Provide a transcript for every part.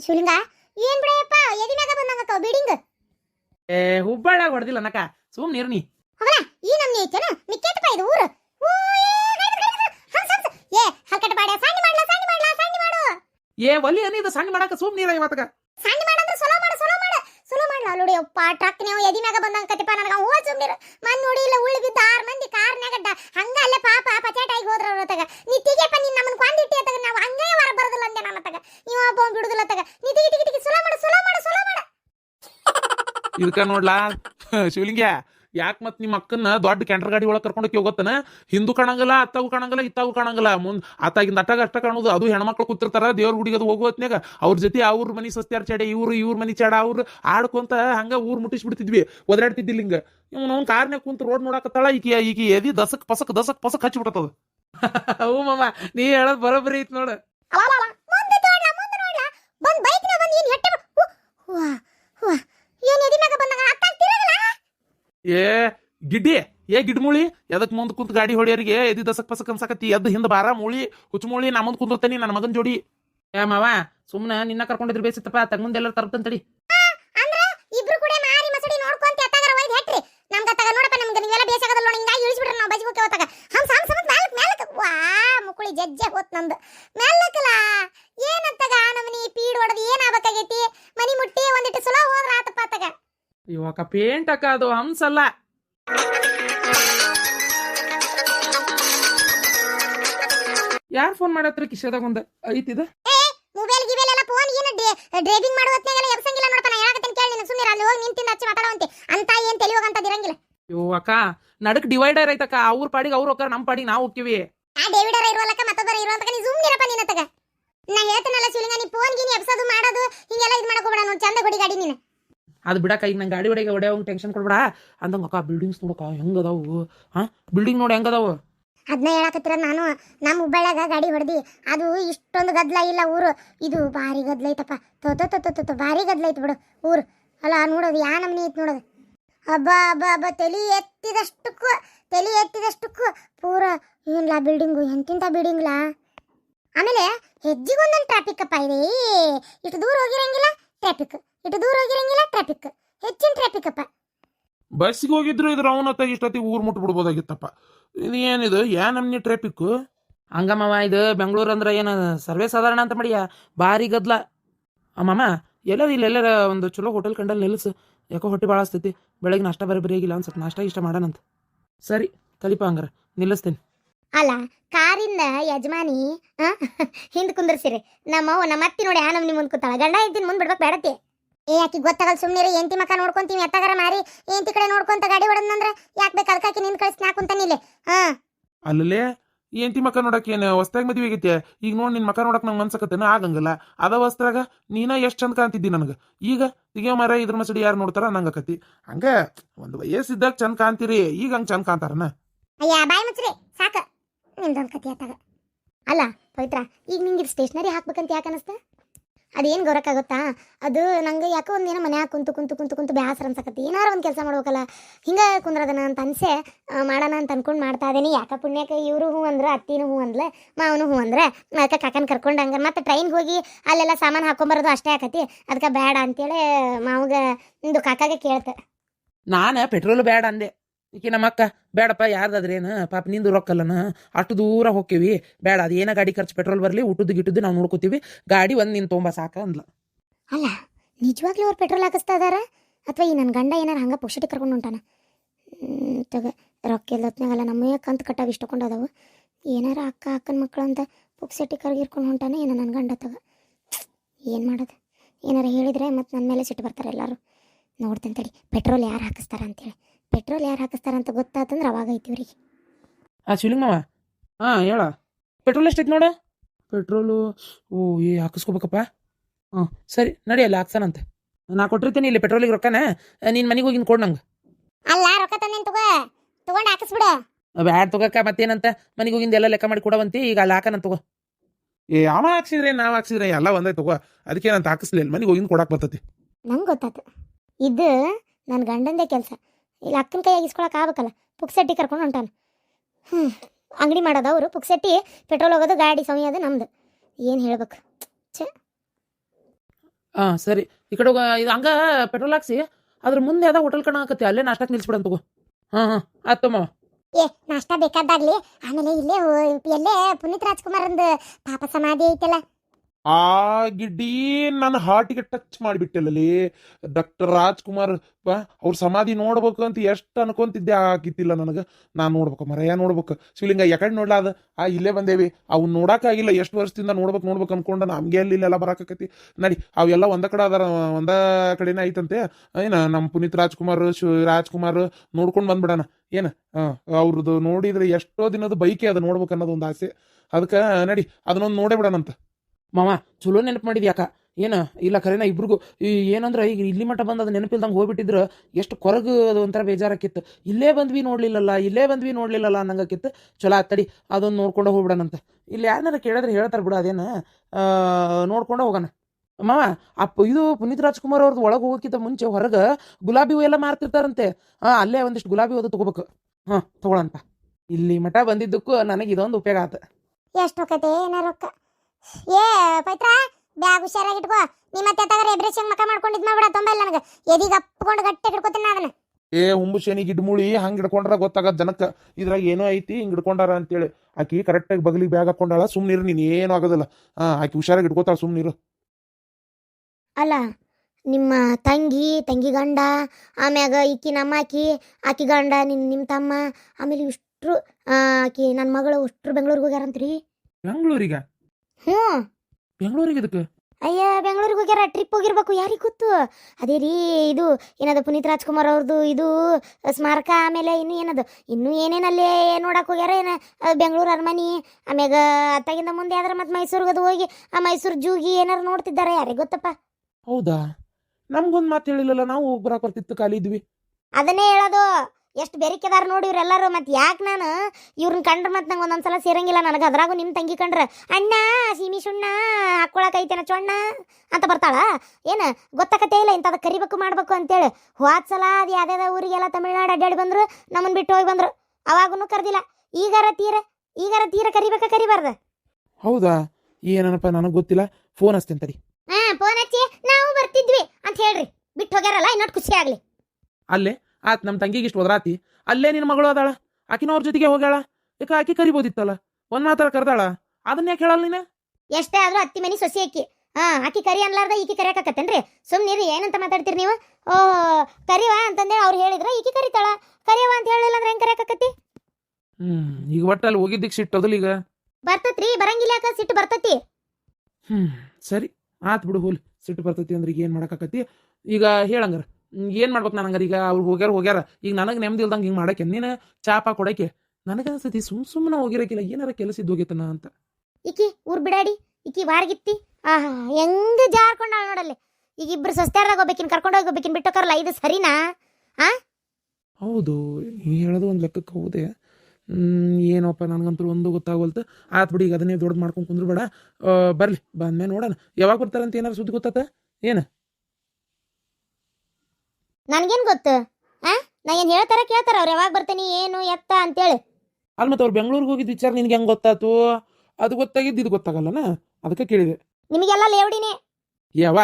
ಶಿವಲಿಂಗ ಏನ್ ಬಿಡಯಪ್ಪ ಎದಿನಾಗ ಬಂದಂಗ ಬಿಡಿಂಗ್ ಏ ಹುಬ್ಬಳ್ಳಿಯಾಗ ಹೊಡೆದಿಲ್ಲ ನಕ ಸುಮ್ ನೀರು ನೀ ಅವನ ಈ ನಮ್ನಿ ಐತೇನ ಮಿಕ್ಕೇತಪ್ಪ ಇದು ಊರು ಓ, ಏ, ಗಡ, ಗಡ, ಗಡ, ಹಂಸ್, ಹಂಸ್. ಏ ಹಲ್ಕಟ ಬಾಡ್ಯ ಸಣ್ಣ ಮಾಡ್ಲಾ ಸಣ್ಣ ಮಾಡ್ಲಾ ಸಣ್ಣ ಮಾಡು ಏ ಒಲಿ ಅನಿದ ಸಣ್ಣ ಮಾಡಾಕ ಸುಮ್ ನೀರ ಇವತ್ತಗ ಸಣ್ಣ ಮಾಡಂದ್ರೆ ಸೊಲೋ ಮಾಡು ಸೊಲೋ ಮಾಡು ಸೊಲೋ ಮಾಡ್ಲಾ ನೋಡಿ ಅಪ್ಪ ಟ್ರಕ್ ನೀವು ಎದಿ ಮ್ಯಾಗ ಬಂದಂಗ ಕತಿಪ್ಪ ನನಗ ಹೋ ಸುಮ್ನಿರು ಮನ್ ನೋಡಿ ಇಲ್ಲ ಉಳ್ಳಿ ಬಿದ್ದ ಆರ್ ಮಂದಿ ಕಾರ್ನ್ಯಾಗ ಡ ಹಂಗ ಅಲ್ಲೇ ಪಾಪ ಪಚಾಟಾಗಿ ಹೋದ್ರ ಅವ್ರ ತಗ ನೀ ತಿಗೆಪ್ಪ ನೀನ್ ನಮ್ಮನ್ ಕೊಂದಿಟ್ಟಿ ಅತಗ ನಾವು ಹಂಗೇ ಹೊರ ಬರೋದಿಲ್ಲ ಅಂದೆ ನನ್ನ ತಗ ನೀವು ಒಬ್ಬ ಬಿಡುದಿಲ್ಲ ತಗ ನೀ ತಿಗಿ ತಿಗಿ ತಿಗಿ ಸೊಲೋ ಮಾಡು ಸೊಲೋ ಮಾಡು ಸೊಲೋ ಮಾಡು ಇದಕ್ಕ ನೋಡ್ಲಾ? ಶಿವಲಿಂಗ ಯಾಕ್ ಮತ್ ನಿಮ್ಮ ಅಕ್ಕನ್ನ ದೊಡ್ಡ ಕ್ಯಾಂಟರ್ ಗಾಡಿ ಒಳಗ್ ಕರ್ಕೊಂಡೋಗಿ ಹೋಗತ್ತನ? ಹಿಂದೂ ಕಾಣಂಗಿಲ್ಲ, ಅತ್ತಾಗೂ ಕಾಣಂಗಿಲ್ಲ, ಇತ್ತಾಗೂ ಕಾಣಂಗಿಲ್ಲ. ಮುಂದ್ ಆತಾಗಿಂದ ಅಟ್ಟಾಗ ಅಷ್ಟ ಕಾಣುದು, ಅದು ಹೆಣ್ಮಕ್ಳು ಕೂತಿರ್ತಾರ, ದೇವ್ರ ಗುಡಿಗೆ ಅದು ಹೋಗೋ ಹೊತ್ನ್ಯಾಗ ಅವ್ರ ಜೊತೆ ಅವ್ರ ಮನಿ ಸಸ್ತ್ಯಾರ ಚಡೆ, ಇವ್ರು ಇವ್ರ ಮನಿ ಚಡ, ಅವ್ರು ಆಡ್ಕೊಂತ ಹಂಗ ಊರ್ ಮುಟ್ಟಿಸ್ಬಿಡ್ತಿದ್ವಿ ಒದರಾಡ್ತಿದ್ದಿಲ್ಲ ಹಿಂಗ ಇವ್ನು ಅವ್ನ ಕಾರ್ನ್ಯಾಗ ಕುಂತ ರೋಡ್ ನೋಡಾಕತ್ತಾಳ, ಈಕಿ ಈಕಿ ಎದಿ ದಸಕ್ ಪಸಕ್ ದಸಕ್ ಪಸಕ್ ಹಚ್ಚಿಬಿಡ್ತದ ಹ್ಞೂ ಮಾಮ, ನೀ ಹೇಳೋದ್ ಬರೋಬ್ಬರಿ ಐತ್ ನೋಡು ಅಲಲಲ, ಮುಂದೆ ನೋಡ್ಲ ಮುಂದೆ ನೋಡ್ಲ ಬಂದ್ ಬೈಕ್ನ ಬಂದ್ ಏನ್ ಹೆಟ್ಟೆ ಹೂವ ಹೂವ ಏನ್ ಎದಿ ಮ್ಯಾಗ ಬಂದಂಗ ಅತ್ತ ತಿರುಗಲ್ಲ ಏ, ಗಿಡ್ಡಿ, ಏ, ಗಿಡ್ಮೂಳಿ, ಎದಕ್ ಮುಂದ್ ಕುಂತ ಗಾಡಿ ಹೊಡಿಯೋರಿಗೆ? ಎದಿ ದಸಕ್ ಪಸಕ್ ಅನ್ಸಕತ್ತಿ. ಎದ್ ಹಿಂದ ಬಾರ ಮೂಳಿ, ಹುಚ್ಚಮೂಳಿ, ನಾ ಮುಂದ್ ಕುಂದಿರ್ತೇನಿ ನನ್ನ ಮಗನ್ ಜೋಡಿ. ಏ, ಮಾವ, ಸುಮ್ನ ನಿನ್ನ ಕರ್ಕೊಂಡಿದ್ರೆ ಬೇಸಿತ್ತಪ್ಪ ತಗೊಂಡೆಲ್ಲ ತರ್ತಂತಡಿ ಅಂದ್ರ ಇಬ್ರು ಕೂಡ ಮಾರಿ ಮಸಡಿ ನೋಡ್ಕೊಂತ ಎತ್ತಾಗರ ಒಯ್ದ್ ಹೆಟ್ರಿ ನಮ್ಗ ತಗ ನೋಡಪ್ಪ ನಮ್ಗ ನೀವೆಲ್ಲ ಬೇಸಾಗದಲ್ಲ ನೋಡಿ ಹಿಂಗಾಗಿ ಇಳಿಸ್ಬಿಡ್ರಿ ನಾವು ಬಜ್ಗೆ ಹೋಗ್ತೇವೆ ತಗ ಹಂಸ ಹಂಸ ಹಂಸ ಮ್ಯಾಲಕ್ ಮ್ಯಾಲಕ್ ವಾ ಮುಕುಳಿ ಜಜ್ಜೆ ಹೋತ್ ನಂದು ಮ್ಯಾಲಕ್ಕಲ ಏನಂತಗ ನಮ್ಮನಿ ಪೀಡ್ ಹೊಡೆದು ಏನಾಗಬೇಕಾಗೈತಿ ಮನಿ ಮುಟ್ಟಿ ಒಂದಿಟ್ಟು ಸುಲ ಹೋದ್ರ ಆತಪ್ಪ ತಗ ಇವಾಗ ಪೇಂಟ್ ಅಕ್ಕ ಅದು ಹಂಸಲ್ಲ ಯಾರ್ ಫೋನ್ ಮಾಡತ್ರ ಕಿಶದಾಗ ಒಂದ ಐತಿದ ಮೊಬೈಲ್ ಗಿಬೈಲ್ ಎಲ್ಲ ಫೋನ್ ಏನು ಡ್ರೈವಿಂಗ್ ಮಾಡೋ ಹೊತ್ತಿನಾಗೆಲ್ಲ ಎಬ್ಸಂಗಿಲ್ಲ ನೋಡಪ್ಪ ನಾ ಹೇಳಕತ್ತೇನೆ ಕೇಳಿ ನೀನು ಸುಮ್ಮನೆ ಅಲ್ಲಿ ಹೋಗಿ ನಿಂತಿಂದ ಹಚ್ಚಿ ಮಾತಾಡುವಂತೆ ಅಂತ. ಏನ್ ತಲಿ ಹೋಗಂತದ್ ಇರಂಗಿಲ್ಲ. ಅಯ್ಯೋ ಅಕ್ಕ ನಡಕ್ ಡಿವೈಡರ್ ಐತಕ್ಕ ಅವ್ರ ಪಾಡಿಗೆ ಅವ್ರು ಹೋಗ್ತಾರ ನಮ್ಮ ಪಾಡಿಗೆ ನಾವು ಹೋಗ್ತೀವಿ ಆ ಡೇವಿಡರ ಇರೋಲ್ಲಕ್ಕ ಮತ್ತೊಬ್ಬರ ಇರುವಂತ ನೀ ಸುಮ್ಮನೆ ಇರಪ್ಪ ನಿನ್ನ ತಗ ನಾ ಹೇಳ್ತೇನಲ್ಲ ಶಿವಲಿಂಗ ನೀ ಫೋನ್ ಗಿನಿ ಎಬ್ಸೋದು ಮಾಡೋದು ಹಿಂಗೆಲ್ಲ ಇದು ಮಾಡಕ್ ಹೋಗ್ಬೇಡ ನೋಡಿ ಚಂದ ಹೊಡಿ ಗಾಡಿ ನೀನು. ಅದು ಬಿಡಕ್ಕ, ಈಗ ನಂಗೆ ಗಾಡಿ ಹೊಡೆಗೆ ಹೊಡೆಯವಂಗೆ ಟೆನ್ಷನ್ ಕೊಡ್ಬೇಡ. ಅಂದಂಗೆ ಅಕ್ಕ ಬಿಲ್ಡಿಂಗ್ಸ್ ನೋಡಕ್ಕ ಹೆಂಗದಾವು ಹಾ? ಬಿಲ್ಡಿಂಗ್ ನೋಡಿ ಹೆಂಗದಾವು ಅದನ್ನ ಹೇಳಕತ್ತಿರ ನಾನು ನಮ್ಮ ಹುಬ್ಬಳ್ಳಿಯಾಗ ಗಾಡಿ ಹೊಡೆದಿ. ಅದು ಇಷ್ಟೊಂದು ಗದ್ಲ ಇಲ್ಲ ಊರು. ಇದು ಭಾರಿ ಗದ್ಲ ಐತಪ್ಪ. ತೋ ತೋ ತೋ ಭಾರಿ ಗದ್ಲ ಐತೆ ಬಿಡು ಊರು. ಅಲ್ಲ, ನೋಡೋದು, ಯಾ ನಮ್ನಿ ಐತೆ ನೋಡೋದು? ಹಬ್ಬ ಹಬ್ಬ ಹಬ್ಬ ತಲಿ ಎತ್ತಿದಷ್ಟಕ್ಕೂ ತಲಿ ಎತ್ತಿದಷ್ಟಕ್ಕೂ ಪೂರ ಏನ್ಲಾ ಬಿಲ್ಡಿಂಗು ಎಂತಿಂತ ಬಿಲ್ಡಿಂಗ್ಲಾ ಆಮೇಲೆ ಹೆಜ್ಜಿಗೊಂದೊಂದು ಟ್ರಾಫಿಕ್ ಅಪ್ಪ ಇದೆ. ಇಷ್ಟು ದೂರ ಹೋಗಿರಂಗಿಲ್ಲ ಟ್ರಾಫಿಕ್ ಇಷ್ಟು ದೂರ ಹೋಗಿರಂಗಿಲ್ಲ ಟ್ರಾಫಿಕ್ ಹೆಚ್ಚಿನ ಟ್ರಾಫಿಕ್ ಅಪ್ಪ. ಬಸ್ಸಿಗೆ ಹೋಗಿದ್ರು ಇದ್ರ ಅವನತ್ತ ಇಷ್ಟೊತ್ತಿಗೆ ಊರು ಮುಟ್ಬಿಡ್ಬೋದಾಗಿತ್ತಪ್ಪ. ಇದು ಏನಿದು? ಯಾ ನಮ್ನಿ ಟ್ರಾಫಿಕ್ ಹಂಗಮ್ಮವ ಇದು ಬೆಂಗಳೂರು ಅಂದ್ರೆ ಏನು ಸರ್ವೇ ಸಾಧಾರಣ ಅಂತ ಮಾಡಿಯ? ಭಾರಿ ಗದ್ಲ. ಅಮ್ಮಮ್ಮ ಎಲ್ಲರೂ ಇಲ್ಲಿ ಎಲ್ಲರ ಒಂದು ಚಲೋ ಹೋಟೆಲ್ ಕಂಡಲ್ಲಿ ನಿಲ್ಲಿಸು ಯಾಕೋ ಹೊಟ್ಟೆ ಭಾಳ ಆಗ್ತೈತಿ ಬೆಳಗ್ಗೆ ನಾಷ್ಟ ಬರೀ ಬರೀ ಆಗಿಲ್ಲ ಸ್ವಲ್ಪ ನಾಷ್ಟ ಇಷ್ಟ ಮಾಡೋಣಂತ. ಸರಿ ಕಲಿಪ ಹಂಗಾರ. ನಿಲ್ಲಿಸ್ತೇನೆ. ಅಲ್ಲ ಕಾರಿಂದ ಯಜಮಾನಿ ಹಿಂದ್ ಕುಂದ್ರಸಿರಿ. ನಮ್ಮವ್ವ ನಮ್ಮ ಅತ್ತಿ ನೋಡಿ ಆ ನಮ್ನಿ ಮುಂದ್ ಕೂತಾಳ. ಗಂಡ ಇದ್ದೀನಿ ಮುಂದ್ ಬಿಡ್ಬೇಕು ಬೇಡತಿ. ಏ ಆಕಿ ಗೊತ್ತಾಗಲ್ ರೀ ಎಂತಿ ಮಕ್ಕ ನೋಡ್ಕೊಂತೀವಿ ಎತ್ತಗಾರ ಮಾರಿ. ಎಂತಿ ಕಡೆ ನೋಡ್ಕೊಂತ ಗಾಡಿ ಹೊಡೆದ್ನಂದ್ರ ಯಾಕೆ ಬೇಕು ಅದಕ್ಕಾಕಿ ನಿನ್ ಕಳಿಸ್ ನಾ ಕುಂತಾನಿಲ್ಲ ಹಾ. ಅಲ್ಲಲ್ಲೇ ಎಂತಿ ಮಕ್ಕ ನೋಡಕ್ ಏನು ಹೊಸ್ದಾಗಿ ಮದುವೆ ಆಗೈತೆ? ಈಗ ನೋಡಿ ನಿನ್ ಮಕ್ಕ ನೋಡಕ್ ನಂಗೆ ಮನ್ಸಕತ್ತೇನ ಆಗಂಗಿಲ್ಲ. ಅದ ವಸ್ತ್ರಾಗ ನೀನ ಎಷ್ಟು ಚಂದ ಕಾಣ್ತಿದ್ದಿ ನನಗೆ. ಈಗ ತೆಗಿಯೋ ಮರ ಇದ್ರ ಮಸಡಿ ಯಾರು ನೋಡ್ತಾರ ನಂಗಕತಿ ಹಂಗ ಒಂದು ವಯಸ್ಸಿದ್ದಾಗ ಚಂದ ಕಾಣ್ತೀರಿ ಈಗ ಹಂಗ ಚಂದ ಕಾಣ್ತಾರನ? ಅಯ್ಯ ಬಾಯ್ ಮುಚ್ಚ್ರಿ ಸಾಕ. ನಿಮ್ದೊಂದು ಕತಿ ಆತಾಗ ಅಲ್ಲ ಪವಿತ್ರ ಈಗ ನಿಂಗೆ ಸ್ಟೇಷನರಿ ಹಾಕ್ಬೇಕಂತ ಯಾಕ ಅನಸ್ತ? ಅದೇನು ಗೊರಕ್ಕಾಗುತ್ತಾ ಗೊತ್ತಾ ಅದು ನಂಗೆ ಯಾಕೋ ಒಂದೇನೋ ಮನ್ಯಾಗ ಕುಂತು ಕುಂತು ಕುಂತು ಕುಂತು ಬ್ಯಾಸರ ಅನ್ಸಕತ್ತಿ. ಏನಾರ ಒಂದು ಕೆಲಸ ಮಾಡ್ಬೇಕಲ್ಲ. ಹಿಂಗೆ ಕುಂದ್ರದನ ಅಂತ ಅನ್ಸೆ ಮಾಡೋಣ ಅಂತ ಅಂದ್ಕೊಂಡು ಮಾಡ್ತಾ ಇದ್ದೀನಿ ಯಾಕೆ ಪುಣ್ಯಕ್ಕೆ ಇವರು ಹೂ ಅಂದ್ರೆ ಅತ್ತಿನೂ ಹೂ ಅಂದ್ಲೆ, ಮಾವನು ಹೂ ಅಂದ್ರೆ ಅದಕ್ಕೆ ಕಾಕನ ಕರ್ಕೊಂಡು ಹಂಗೆ ಮತ್ತೆ ಟ್ರೈನ್ಗೆ ಹೋಗಿ ಅಲ್ಲೆಲ್ಲ ಸಾಮಾನು ಹಾಕೊಂಬರೋದು ಅಷ್ಟೇ ಆಕತಿ ಅದಕ್ಕೆ ಬೇಡ ಅಂತೇಳಿ ಮಾವಗ, ನಿಂದು ಕಾಕಾಗೆ ಕೇಳ್ತೆ. ನಾನು ಪೆಟ್ರೋಲ್ ಬೇಡ ಅಂದೆ. ಈಕೆ ನಮ್ಮ ಅಕ್ಕ ಬೇಡಪ್ಪ ಯಾರ್ದಾದ್ರೇನು ಪಾಪ ನಿಂದು ರೊಕ್ಕಲ್ಲನ? ಅಷ್ಟು ದೂರ ಹೋಗ್ತೀವಿ ಬೇಡ, ಅದೇನ ಗಾಡಿ ಖರ್ಚು ಪೆಟ್ರೋಲ್ ಬರಲಿ, ಊಟದ್ದು ಗಿಟ್ಟದ್ದು ನಾವು ನೋಡ್ಕೋತೀವಿ. ಗಾಡಿ ಒಂದು ನಿನ್ ತೊಂಬ ಸಾಕ ಅಂದ್ಲ. ಅಲ್ಲ, ನಿಜವಾಗ್ಲೂ ಅವ್ರು ಪೆಟ್ರೋಲ್ ಹಾಕಿಸ್ತಾ ಇದಾರ? ಅಥವಾ ಈ ನನ್ನ ಗಂಡ ಏನಾರ ಹಂಗೆ ಪುಕ್ಷಟಿ ಕರ್ಕೊಂಡು ಹೊಂಟಾನ? ತಗ, ರೊಕ್ಕ ಎಲ್ಲತ್ನಾಗಲ್ಲ ನಮ್ಮ ಕಂತು ಕಟ್ಟಾವ ಇಷ್ಟಕೊಂಡು ಅದಾವು. ಏನಾರ ಅಕ್ಕ, ಅಕ್ಕನ ಮಕ್ಕಳು ಅಂತ ಪುಕ್ಸಟಿ ಕರ್ಗಿರ್ಕೊಂಡು ಹೊಂಟಾನೆ ಏನೋ ನನ್ನ ಗಂಡ ತಗ. ಏನು ಮಾಡೋದು? ಏನಾರ ಹೇಳಿದ್ರೆ ಮತ್ತು ನನ್ನ ಮೇಲೆ ಸಿಟ್ಟು ಬರ್ತಾರೆ ಎಲ್ಲರೂ. ನೋಡ್ತೇನೆ ತಡಿ, ಪೆಟ್ರೋಲ್ ಯಾರು ಹಾಕಿಸ್ತಾರ ಅಂತೇಳಿ. ಪೆಟ್ರೋಲ್ ಯಾರು ಹಾಕಿಸ್ತಾರ ಅಂತ ಗೊತ್ತಾತಂದ್ರೆ ಅವಾಗ ಐತಿ ಇವ್ರಿಗೆ. ಆ ಶಿವಲಿಂಗಮ್ಮ ಹಾಂ ಹೇಳ. ಪೆಟ್ರೋಲ್ ಎಷ್ಟೈತೆ ನೋಡ? ಪೆಟ್ರೋಲು ಓ ಏ ಹಾಕಿಸ್ಕೋಬೇಕಪ್ಪ. ಹ್ಞೂ ಸರಿ ನಡಿ ಅಲ್ಲಿ ಹಾಕ್ಸಾನಂತೆ. ನಾ ಕೊಟ್ಟಿರ್ತೀನಿ ಇಲ್ಲಿ ಪೆಟ್ರೋಲಿಗೆ ರೊಕ್ಕನ. ನೀನು ಮನೆಗೆ ಹೋಗಿ ಕೊಡು ನಂಗೆ. ಅಲ್ಲ ರೊಕ್ಕ ತಂದೇನು ತಗೋ. ತಗೊಂಡು ಹಾಕಿಸ್ಬಿಡು. ಬ್ಯಾಡ ತಗೋಕ ಮತ್ತೇನಂತ? ಮನೆಗೆ ಹೋಗಿಂದ ಎಲ್ಲ ಲೆಕ್ಕ ಮಾಡಿ ಕೊಡವಂತಿ ಈಗ ಅಲ್ಲಿ ಹಾಕನ ತಗೋ. ಏ ಯಾವ ಹಾಕ್ಸಿದ್ರೆ ನಾವು ಹಾಕ್ಸಿದ್ರೆ ಎಲ್ಲ ಒಂದೇ ತಗೋ. ಅದಕ್ಕೆ ನಾನು ಹಾಕಿಸ್ಲಿಲ್ಲ ಮನೆಗೆ ಹೋಗಿಂದ ಕೊಡಕ್ಕೆ ಬರ್ತೈತಿ. ನಂಗೆ ಗೊತ್ತಾತು. ಇದು ನನ್ನ ಗಂಡಂದೇ ಕೆಲಸ. ಇಲ್ಲಿ ಅಕ್ಕನ ಕೈಯಾಗ ಇಸ್ಕೊಳಕ್ಕೆ ಆಗ್ಬೇಕಲ್ಲ ಪುಕ್ಸಟ್ಟಿ ಕರ್ಕೊಂಡು ಹೊಂಟಾನು. ಹ್ಞೂ ಅಂಗಡಿ ಮಾಡೋದು ಅವರು. ಪುಕ್ಸಟ್ಟಿ ಪೆಟ್ರೋಲ್ ಹೋಗೋದು ಗಾಡಿ ಸವಿಯೋದು ನಮ್ದು. ಏನು ಹೇಳ್ಬೇಕು? ಹಾಂ ಸರಿ. ಈ ಕಡೆ ಹೋಗ ಇದು ಹಂಗ ಪೆಟ್ರೋಲ್ ಹಾಕ್ಸಿ ಅದ್ರ ಮುಂದೆ ಯಾವ್ದೋ ಹೋಟೆಲ್ ಕಾಣಕತ್ತಿ ಅಲ್ಲೇ ನಾಷ್ಟಕ್ಕೆ ನಿಲ್ಸ್ಬಿಡಂತ ತಗೋ ಹಾಂ ಹಾಂ. ಆಯ್ತು ಮಾವ. ಏ ನಾಷ್ಟ ಬೇಕಾದಾಗ್ಲಿ. ಆಮೇಲೆ ಇಲ್ಲೇ ಹೋ- ಎಲ್ಲೇ ಪುನೀತ್ ರಾಜ್ಕುಮಾರಂದು ಪಾಪ ಸಮಾಧಿ ಐತಲ್ಲ. ಆ ಗಿಡ್ಡಿ ನನ್ನ ಹಾರ್ಟಿಗೆ ಟಚ್ ಮಾಡಿಬಿಟ್ಟಲ್ಲಿ ಡಾಕ್ಟರ್ ರಾಜ್ಕುಮಾರ್ ಅವ್ರ ಸಮಾಧಿ ನೋಡ್ಬೇಕು ಅಂತ ಎಷ್ಟು ಅನ್ಕೊಂತಿದ್ದೆ ಆಗಿತ್ತಿಲ್ಲ ನನಗೆ. ನಾನು ನೋಡ್ಬೇಕು, ಮರೆಯ ನೋಡ್ಬೇಕು. ಶಿವಲಿಂಗ ಯಾಕಡೆ ನೋಡ್ಲಾ ಅದು? ಆ, ಇಲ್ಲೇ ಬಂದೇವಿ. ಅವ್ನು ನೋಡೋಕ್ಕಾಗಿಲ್ಲ, ಎಷ್ಟು ವರ್ಷದಿಂದ ನೋಡ್ಬೇಕು ನೋಡ್ಬೇಕು ಅನ್ಕೊಂಡು ನಮಗೆ ಅಲ್ಲಿ ಇಲ್ಲೆಲ್ಲ ಬರಾಕತಿ ನಡಿ, ಅವೆಲ್ಲ ಒಂದ ಕಡೆ ಅದಾರ, ಒಂದ ಕಡೆನೇ ಐತಂತೆ. ಏನ ನಮ್ಮ ಪುನೀತ್ ರಾಜ್ಕುಮಾರ್ ಶಿವ ರಾಜ್ಕುಮಾರ್, ನೋಡ್ಕೊಂಡು ಬಂದ್ಬಿಡಣ. ಏನ ಅವ್ರದ್ದು ನೋಡಿದ್ರೆ ಎಷ್ಟೋ ದಿನದ ಬೈಕೆ ಅದ ನೋಡ್ಬೇಕು ಅನ್ನೋದು ಒಂದು ಆಸೆ. ಅದಕ್ಕೆ ನಡಿ, ಅದನ್ನೊಂದು ನೋಡೇ ಬಿಡಣಂತ. ಮಾವ ಚಲೋ ನೆನಪು ಮಾಡಿದ್ಯಾಕ ಏನ, ಇಲ್ಲ ಖರೇನ ಇಬ್ರಿಗೂ, ಈ ಏನಂದ್ರೆ ಈಗ ಇಲ್ಲಿ ಮಟ್ಟ ಬಂದು ಅದು ನೆನಪಿಲ್ದಂಗೆ ಹೋಗ್ಬಿಟ್ಟಿದ್ರು, ಎಷ್ಟು ಕೊರಗು ಅದು ಒಂಥರ ಬೇಜಾರಾಕಿತ್ತು. ಇಲ್ಲೇ ಬಂದ್ವಿ ನೋಡ್ಲಿಲ್ಲಲ್ಲ, ಇಲ್ಲೇ ಬಂದ್ವಿ ನೋಡ್ಲಿಲ್ಲಲ್ಲ ಅನ್ನಂಗಾಕಿತ್ತು. ಚಲೋ ಆತಡಿ ಅದೊಂದು ನೋಡ್ಕೊಂಡು ಹೋಗ್ಬಿಡಣಂತ ಇಲ್ಲಿ ಯಾರನ್ನಾರ ಕೇಳಿದ್ರೆ ಹೇಳ್ತಾರೆ ಬಿಡು, ಅದೇನು ನೋಡ್ಕೊಂಡು ಹೋಗೋಣ. ಮಾವ ಅಪ್ಪ ಇದು ಪುನೀತ್ ರಾಜ್ಕುಮಾರ್ ಅವ್ರದ್ದು ಒಳಗೆ ಹೋಗೋಕ್ಕಿಂತ ಮುಂಚೆ ಹೊರಗೆ ಗುಲಾಬಿ ಹೂ ಎಲ್ಲ ಮಾರ್ತಿರ್ತಾರಂತೆ. ಹಾಂ ಅಲ್ಲೇ ಒಂದಿಷ್ಟು ಗುಲಾಬಿ ಹೂ ತಗೋಬೇಕು. ಹಾಂ, ತಗೊಳಂತ. ಇಲ್ಲಿ ಮಠ ಬಂದಿದ್ದಕ್ಕೂ ನನಗೆ ಇದೊಂದು ಉಪಯೋಗ ಆತ. ಎಷ್ಟು ಹೋಗತ್ತೆ ಏನ ರೊಕ್ಕ. ಏ ಪೈತ್ರ ಬ್ಯಾಗ್ ಹುಷಾರಾಗಿ ಇಟ್ಕೋ ನೀ ಮತ್ತೆ ತಗರ ಎಬ್ರೆಸ್ ಮಕ ಮಾಡ್ಕೊಂಡಿದ್ ಮಾಡ್ಬಿಡ ತೊಂಬಲ್ಲ ನನಗೆ. ಎದಿಗೆ ಅಪ್ಕೊಂಡು ಗಟ್ಟಿ ಹಿಡ್ಕೊತೀನಿ ಅದನ್ನ ಏ ಹುಂಬು ಶೇನಿ ಗಿಡ್ಮುಳಿ ಹಂಗ್ ಹಿಡ್ಕೊಂಡ್ರ ಗೊತ್ತಾಗದ್ ಜನಕ್ಕ. ಇದ್ರಾಗ ಏನೋ ಐತಿ ಹಿಂಗ್ ಹಿಡ್ಕೊಂಡಾರ ಅಂತೇಳಿ. ಆಕಿ ಕರೆಕ್ಟಾಗಿ ಬಗಲಿಗೆ ಬ್ಯಾಗ್ ಹಾಕೊಂಡಾಳ ಸುಮ್ಮನಿರು ನೀನ್ ಏನೂ ಆಗೋದಿಲ್ಲ. ಹಾ ಆಕಿ ಹುಷಾರಾಗಿ ಇಟ್ಕೋತಾಳ ಸುಮ್ಮನಿರು ಅಲ್ಲ ನಿಮ್ಮ ತಂಗಿ ತಂಗಿ ಗಂಡ ಆಮ್ಯಾಗ ಈಕಿ ನಮ್ಮ ಆಕಿ ಆಕಿ ಗಂಡ ನಿನ್ ನಿಮ್ಮ ತಮ್ಮ ಆಮೇಲೆ ಇಷ್ಟ್ರು ಆಕಿ ನನ್ನ ಮಗಳು ಅಷ್ಟ್ರು ಬೆಂಗಳೂರಿಗೆ ಹೋಗ್ಯಾರಂತ್ರಿ. ಬೆಂಗಳೂರಿಗ? ಹ್ಞೂ. ಬೆಂಗಳೂರಿಗೆ ಇದಕ್ಕೆ? ಅಯ್ಯ ಬೆಂಗಳೂರಿಗೆ ಹೋಗ್ಯಾರ ಟ್ರಿಪ್ ಹೋಗಿರ್ಬೇಕು ಯಾರಿಗೆ ಗೊತ್ತು? ಅದೇ ರೀ ಇದು ಏನದು ಪುನೀತ್ ರಾಜ್ಕುಮಾರ್ ಅವ್ರದ್ದು ಇದು ಸ್ಮಾರಕ ಆಮೇಲೆ ಇನ್ನು ಏನದು? ಇನ್ನೂ ಏನೇನಲ್ಲಿ ನೋಡಕ್ಕೆ ಹೋಗ್ಯಾರ ಏನ ಬೆಂಗಳೂರು ಅರಮನೆ ಆಮ್ಯಾಗ ಅತ್ತಾಗಿಂದ ಮುಂದೆ ಆದ್ರೆ ಮತ್ತೆ ಮೈಸೂರಿಗೆ ಅದು ಹೋಗಿ ಆ ಮೈಸೂರು ಜೂಗಿ ಏನಾರು ನೋಡ್ತಿದ್ದಾರೆ ಯಾರಿಗೆ ಗೊತ್ತಪ್ಪ? ಹೌದಾ? ನಮ್ಗೊಂದು ಮಾತು ಹೇಳಿಲ್ಲಲ್ಲ ನಾವು ಹೋಗಿ ಬರಾಕ್ ಬರ್ತಿತ್ತು ಖಾಲಿ ಇದ್ವಿ. ಅದನ್ನೇ ಹೇಳೋದು. ಎಷ್ಟು ಬೆರಿಕೆದಾರ ನೋಡಿ ಇವರೆಲ್ಲರೂ ಮತ್ತು ಯಾಕೆ ನಾನು ಇವ್ರನ್ನ ಕಂಡ್ರೆ ಮತ್ತು ನಂಗೆ ಒಂದೊಂದ್ಸಲ ಸೇರಂಗಿಲ್ಲ ನನಗೆ. ಅದ್ರಾಗೂ ನಿಮ್ಮ ತಂಗಿ ಕಂಡ್ರೆ ಅಣ್ಣ ಸೀಮಿ ಸುಣ್ಣ ಹಾಕ್ಕೊಳಕೈತೇನ ಚೊಣ್ಣ ಅಂತ ಬರ್ತಾಳ. ಏನು ಗೊತ್ತಾಕತ್ತೇ ಇಲ್ಲ ಇಂಥದ್ದು ಕರಿಬೇಕು ಮಾಡಬೇಕು ಅಂತೇಳಿ. ಹೋದ ಸಲ ಅದು ಯಾವ್ದಾದ ಊರಿಗೆಲ್ಲ ತಮಿಳ್ನಾಡು ಅಡ್ಡಾಡಿ ಬಂದರು ನಮ್ಮನ್ನು ಬಿಟ್ಟು ಹೋಗಿ ಬಂದ್ರು. ಅವಾಗೂ ಕರೆದಿಲ್ಲ. ಈಗಾರ ತೀರ ಈಗಾರ ತೀರ ಕರಿಬೇಕ ಕರಿಬಾರ್ದ? ಹೌದಾ? ಏನಪ್ಪ ನನಗೆ ಗೊತ್ತಿಲ್ಲ. ಫೋನ್ ಹಚ್ತೇನೆ ತಡಿ. ಹಾಂ ಫೋನ್ ಹಚ್ಚಿ ನಾವು ಬರ್ತಿದ್ವಿ ಅಂತ ಹೇಳ್ರಿ. ಬಿಟ್ಟು ಹೋಗ್ಯಾರಲ್ಲ ಇನ್ನೊಟ್ಟು ಖುಷಿ ಆಗಲಿ. ಅಲ್ಲೇ? ಆತ್ ನಮ್ಮ ತಂಗಿಗೆ ಇಷ್ಟು ಒದರಾತಿ. ಅಲ್ಲೇ ನಿನ್ನ ಮಗಳು ಅದಾಳ? ಆಕಿನ ಅವ್ರ ಜೊತೆಗೆ ಹೋಗ್ಯಾಳ? ಯಾಕೆ ಆಕಿ ಕರಿಬೋದಿತ್ತಲ್ಲ? ಒಂದ್ ಮಾತ್ರ ಕರ್ದಾಳ? ಅದನ್ನ ಯಾಕೆ ಹೇಳಲ್ಲ ನೀನು? ಎಷ್ಟೇ ಆದ್ರೂ ಅತ್ತಿ ಮನಿ ಸೊಸಿ ಅಕ್ಕಿ ಹಾ ಆಕಿ ಕರಿ ಅನ್ಲಾರ್ದ ಈಕಿ ಕರಿಯಕತ್ತೇನ್ರಿ ಸುಮ್ನಿರಿ ಏನಂತ ಮಾತಾಡ್ತೀರಿ ನೀವು? ಓ ಕರಿವಾ ಅಂತಂದೇಳಿ ಅವ್ರು ಹೇಳಿದ್ರೆ ಈಕಿ ಕರಿತಾಳ. ಕರಿಯವ ಅಂತ ಹೇಳಿಲ್ಲ ಅಂದ್ರೆ ಹೆಂಗ್ ಕರಿಯಕತ್ತಿ ಹ್ಮ್ ಈಗ ಒಟ್ಟಲ್ಲಿ ಹೋಗಿದ್ದಕ್ಕೆ ಸಿಟ್ಟದಲ್ಲ ಈಗ. ಬರ್ತತ್ರಿ ಬರಂಗಿಲ್ಲ ಯಾಕ? ಸಿಟ್ಟು ಬರ್ತತಿ ಹ್ಮ್ ಸರಿ. ಆತ್ ಬಿಡು ಹೋಲ್. ಸಿಟ್ಟು ಬರ್ತತಿ ಅಂದ್ರೆ ಈಗ ಏನ್ ಮಾಡಕಾಕತಿ ಈಗ ಹೇಳಂಗಾರ. ಏನ್ ಮಾಡ್ಬೇಕು ನನಗೆ ಈಗ ಅವ್ರು ಹೋಗ್ಯಾರ ಹೋಗ್ಯಾರ. ಈಗ ನನಗೆ ನೆಮ್ಮದಿ ಇಲ್ದಂಗೆ ಹಿಂಗೆ ಮಾಡಕ್ಕೆ ನೀನು ಚಾಪ ಕೊಡಕ್ಕೆ. ನನಗೆ ಅನ್ಸತಿ ಸುಮ್ ಸುಮ್ಮನೆ ಹೋಗಿರಕಿಲ್ಲ ಏನಾರ ಕೆಲಸ ಇದ್ದು ಹೋಗೈತನ ಅಂತ. ಈಕಿ ಊರ್ ಬಿಡಾಡಿ ಈಕಿ ವಾರ್ಗಿತ್ತಿ. ಆಹಾ ಹೆಂಗ್ ಜಾರ್ಕೊಂಡಾಳ ನೋಡಲ್ಲಿ? ಈಗ ಇಬ್ರು ಸಸ್ತ್ಯಾರ್ದಾಗ ಹೋಗ್ಬೇಕಿನ್ ಕರ್ಕೊಂಡು ಹೋಗ್ಬೇಕಿನ್ ಬಿಟ್ಟೋಕರಲ್ಲ ಇದು ಸರಿನಾ? ಹೌದು ನೀ ಹೇಳೋದು ಒಂದು ಲೆಕ್ಕಕ್ಕೆ ಹೌದೇ. ಏನಪ್ಪ ನನಗಂತೂ ಒಂದು ಗೊತ್ತಾಗೋಲ್ತು. ಆತ್ ಬಿಡಿ ಈಗ ಅದನ್ನೇ ದೊಡ್ಡ ಮಾಡ್ಕೊಂಡು ಕುಂದ್ರು ಬೇಡ ಬರಲಿ ಬರ್ಲಿ ಬಂದ್ಮೇಲೆ ನೋಡೋಣ. ಯಾವಾಗ ಬರ್ತಾರಂತ ಏನಾರು ಸುದ್ದಿ ಗೊತ್ತಾತ? ಏನು? ನನ್ಗೇನ್ ಗೊತ್ತು? ಆ? ನಾ ಏನು ಹೇಳ್ತಾರ ಕೇಳ್ತಾರ ಅವ್ರು ಯಾವಾಗ ಬರ್ತೀನಿ ಏನು ಎತ್ತ ಅಂತೇಳಿ. ಅಲ್ಲಿ ಮತ್ತೆ ಅವ್ರು ಬೆಂಗಳೂರಿಗೆ ಹೋಗಿದ್ದು ವಿಚಾರ ನಿನಗೆ ಹೆಂಗೆ ಗೊತ್ತಾತು? ಅದು ಗೊತ್ತಾಗಿದ್ದು ಇದು ಗೊತ್ತಾಗಲ್ಲನ? ಅದಕ್ಕೆ ಕೇಳಿದೆ. ನಿಮಗೆಲ್ಲ ಲೇವಡಿನೇ ಯಾವ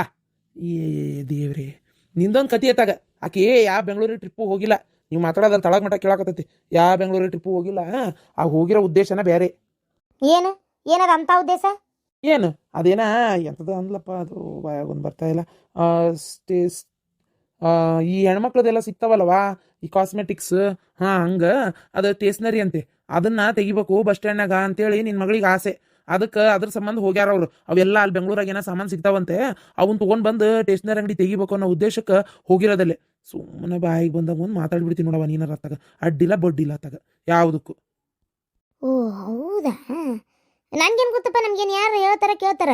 ಏ ದೇವ್ರಿ. ನಿಂದೊಂದು ಕತಿ ಎತ್ತಾಗ. ಆಕೆ ಯಾವ ಬೆಂಗಳೂರಿಗೆ ಟ್ರಿಪ್ಪು ಹೋಗಿಲ್ಲ. ನೀವು ಮಾತಾಡೋದ್ರ ತಳಗ ಮಟ್ಟ ಕೇಳಾಕತ್ತೈತಿ. ಯಾವ ಬೆಂಗಳೂರಿಗೆ ಟ್ರಿಪ್ಪು ಹೋಗಿಲ್ಲ ಆ? ಹೋಗಿರೋ ಉದ್ದೇಶನ ಬೇರೆ ಏನು? ಏನದ ಅಂತ ಉದ್ದೇಶ? ಏನು? ಅದೇನ ಎಂಥದ ಅಂದ್ಲಪ್ಪ ಅದು ಒಂದು ಬರ್ತಾ ಇಲ್ಲ. ಆ, ಈ ಹೆಣ್ಮಕ್ಳದೆಲ್ಲ ಸಿಗ್ತಾವಲ್ವಾ? ಈ ಕಾಸ್ಮೆಟಿಕ್ಸ್ ಹಾಂ, ಹಂಗೆ? ಅದು ಟೇಸ್ನರಿ ಅಂತೆ. ಅದನ್ನ ತೆಗಿಬೇಕು ಬಸ್ ಸ್ಟ್ಯಾಂಡ್ನಾಗ ಅಂತೇಳಿ ನಿನ್ನ ಮಗಳಿಗೆ ಆಸೆ. ಅದಕ್ಕೆ ಅದ್ರ ಸಂಬಂಧ ಹೋಗ್ಯಾರ ಅವರು. ಅವೆಲ್ಲ ಅಲ್ಲಿ ಬೆಂಗಳೂರಾಗ ಏನೋ ಸಾಮಾನು ಸಿಗ್ತಾವಂತೆ ಅವನ್ನ ತೊಗೊಂಡು ಬಂದು ಸ್ಟೇಷನರಿ ಅಂಗಡಿ ತೆಗಿಬೇಕು ಅನ್ನೋ ಉದ್ದೇಶಕ್ಕೆ ಹೋಗಿರೋದಲ್ಲೇ. ಸುಮ್ಮನೆ ಬಾಯಿಗೆ ಬಂದಾಗ ಒಂದು ಮಾತಾಡ್ಬಿಡ್ತೀನಿ ನೋಡವ ನೀನಾರ ಅತ್ತಾಗ. ಅಡ್ಡಿಲ್ಲ, ಬಡ್ಡಿಲ್ಲ ಅತ್ತಾಗ. ಯಾವುದಕ್ಕೂ. ಓ, ಹೌದಾ? ನನ್ಗೇನು ಗೊತ್ತಪ್ಪ, ನಮ್ಗೇನು ಯಾರು ಹೇಳ್ತಾರ ಕೇಳ್ತಾರ.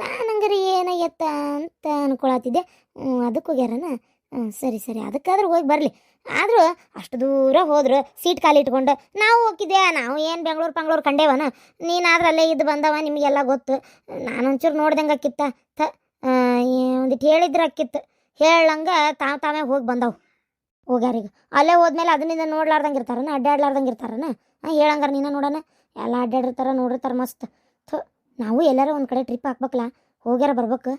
ನಾನು ಹಂಗಾರೆ ಏನಾಗೈತ ಅಂತ ಅನ್ಕೊಳತ್ತಿದ್ದೆ. ಅದಕ್ಕೆ ಹೋಗ್ಯಾರನ ಸರಿ ಸರಿ. ಅದಕ್ಕಾದ್ರೂ ಹೋಗಿ ಬರಲಿ. ಆದರೂ ಅಷ್ಟು ದೂರ ಹೋದ್ರು, ಸೀಟ್ ಖಾಲಿ ಇಟ್ಕೊಂಡು, ನಾವು ಹೋಗಿದ್ದೆ ನಾವು ಏನು ಬೆಂಗಳೂರು ಪಂಗ್ಳೂರು ಕಂಡೇವನ? ನೀನಾದ್ರೆ ಅಲ್ಲೇ ಇದ್ದು ಬಂದವ, ನಿಮಗೆಲ್ಲ ಗೊತ್ತು. ನಾನು ಒಂಚೂರು ನೋಡ್ದಂಗೆ ಅಕ್ಕಿತ್ತ. ಥ ಒಂದಿಟ್ಟು ಹೇಳಿದ್ರೆ ಅಕ್ಕಿತ್ತು. ಹೇಳಂಗೆ ತಾವು ತಾವೇ ಹೋಗಿ ಬಂದವು. ಹೋಗ್ಯಾರೀಗ. ಅಲ್ಲೇ ಹೋದ್ಮೇಲೆ ಅದನ್ನಿಂದ ನೋಡ್ಲಾರ್ದಂಗೆ ಇರ್ತಾರನ ಅಡ್ಡಾಡ್ಲಾರ್ದಂಗೆ ಇರ್ತಾರನ? ಹಾಂ, ಹೇಳಂಗಾರ ನೀನ ನೋಡೋಣ ಎಲ್ಲ ಅಡ್ಡಾಡಿರ್ತಾರ ನೋಡಿರ್ತಾರ ಮಸ್ತ್. ನಾವು ಎಲ್ಲಾರ ಒಂದು ಕಡೆ ಟ್ರಿಪ್ ಹಾಕ್ಬೇಕಲ್ಲ ಹೋಗ್ಯಾರ ಬರ್ಬೇಕು.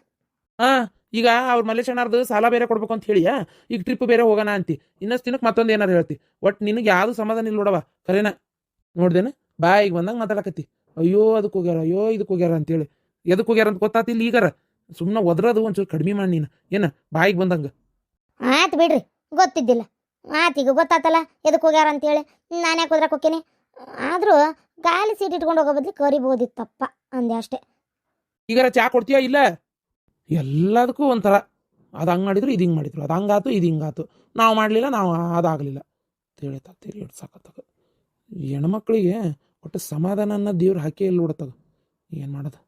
ಹಾ ಈಗ ಅವ್ರ ಮಲ್ಲೇಶಣ್ಣಾರ್ದು ಸಾಲ ಬೇರೆ ಕೊಡ್ಬೇಕು ಅಂತ ಹೇಳಿಯಾ? ಈಗ ಟ್ರಿಪ್ ಬೇರೆ ಹೋಗೋಣ ಅಂತಿ. ಇನ್ನಷ್ಟು ದಿನಕ್ಕೆ ಮತ್ತೊಂದು ಏನಾರು ಹೇಳ್ತಿ. ಒಟ್ ನಿನಗೆ ಯಾವುದು ಸಮಾಧಾನ ಇಲ್ಲ ನೋಡವ ಕರೆನ ನೋಡ್ದೇನ? ಬಾಯಿಗೆ ಬಂದಂಗೆ ಮಾತಾಡಕತ್ತಿ. ಅಯ್ಯೋ ಅದಕ್ಕೆ ಹೋಗ್ಯಾರ ಅಯ್ಯೋ ಇದಕ್ಕೆ ಹೋಗ್ಯಾರ ಅಂತೇಳಿ. ಎದಕ್ಕೆ ಹೋಗ್ಯಾರ ಅಂತ ಗೊತ್ತಾತಿಲ್ಲ ಈಗಾರ. ಸುಮ್ಮನೆ ಒದ್ರದು ಒಂಚೂರು ಕಡಿಮೆ ಮಾಡಿ ನೀನು. ಏನ ಬಾಯಿಗೆ ಬಂದಂಗೆ? ಆಯ್ತು ಬಿಡ್ರಿ ಗೊತ್ತಿದ್ದಿಲ್ಲ. ಆಯ್ತು ಈಗ ಗೊತ್ತಾತಲ್ಲ ಎದಕ್ಕೆ ಹೋಗ್ಯಾರ ಅಂತೇಳಿ. ನಾನು ಯಾಕೆ ಹೋದ್ರಕ್ಕೆ ಹೋಕ್ಕೇನೆ? ಆದರೂ ಗಾಲಿ ಸೀಟ್ ಇಟ್ಕೊಂಡು ಹೋಗೋ ಬದ್ಲಿ ಕರಿಬೋದಿತ್ತಪ್ಪ ಅಂದೆ ಅಷ್ಟೇ. ಈಗಾರ ಚಾ ಕೊಡ್ತೀಯಾ ಇಲ್ಲ? ಎಲ್ಲದಕ್ಕೂ ಒಂಥರ. ಅದು ಹಂಗೆ ಮಾಡಿದ್ರು, ಇದು ಹಿಂಗೆ ಮಾಡಿದ್ರು. ಅದು ಹಂಗಾತು, ಇದು ಹಿಂಗಾತು. ನಾವು ಮಾಡಲಿಲ್ಲ, ನಾವು ಅದಾಗಲಿಲ್ಲ. ತಿಳಿತ ತಿಳಿ ಸಾಕತ್ತಾಗ ಹೆಣ್ಮಕ್ಳಿಗೆ ಒಟ್ಟು ಸಮಾಧಾನ ಅನ್ನೋ ದೇವ್ರು ಹಾಕೇ ಇಲ್ಲ ನೋಡತ್ತಾಗ ಏನು ಮಾಡೋದು?